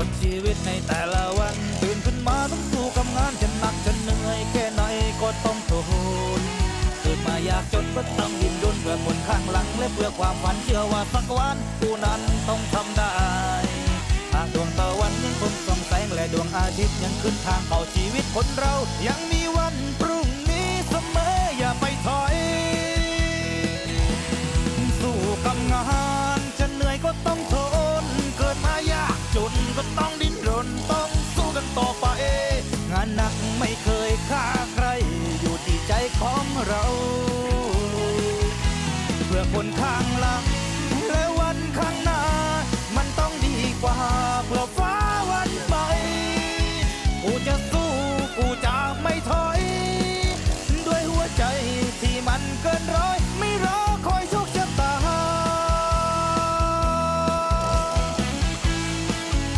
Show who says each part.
Speaker 1: กดชีวิตในแต่ละวัน ตื่นขึ้นมาต้องสู้กับงานจะหนักจะเหนื่อยแค่ไหนก็ต้องทนเกิดมาอยากจนก็ต้องดิ้นรนเพื่อคนข้างหลังและเพื่อความฝันเชื่อว่าสักวันผู้นั้นต้องทำได้หากดวงตะวันยังคงส่องแสงและดวงอาทิตย์ยังขึ้นทางเข้าชีวิตคนเรายังมี ก็ต้องดิ้นรนต้องสู้กันต่อไป งานหนักไม่เคยฆ่าใคร อยู่ที่ใจของเรา เพื่อคนข้างหลัง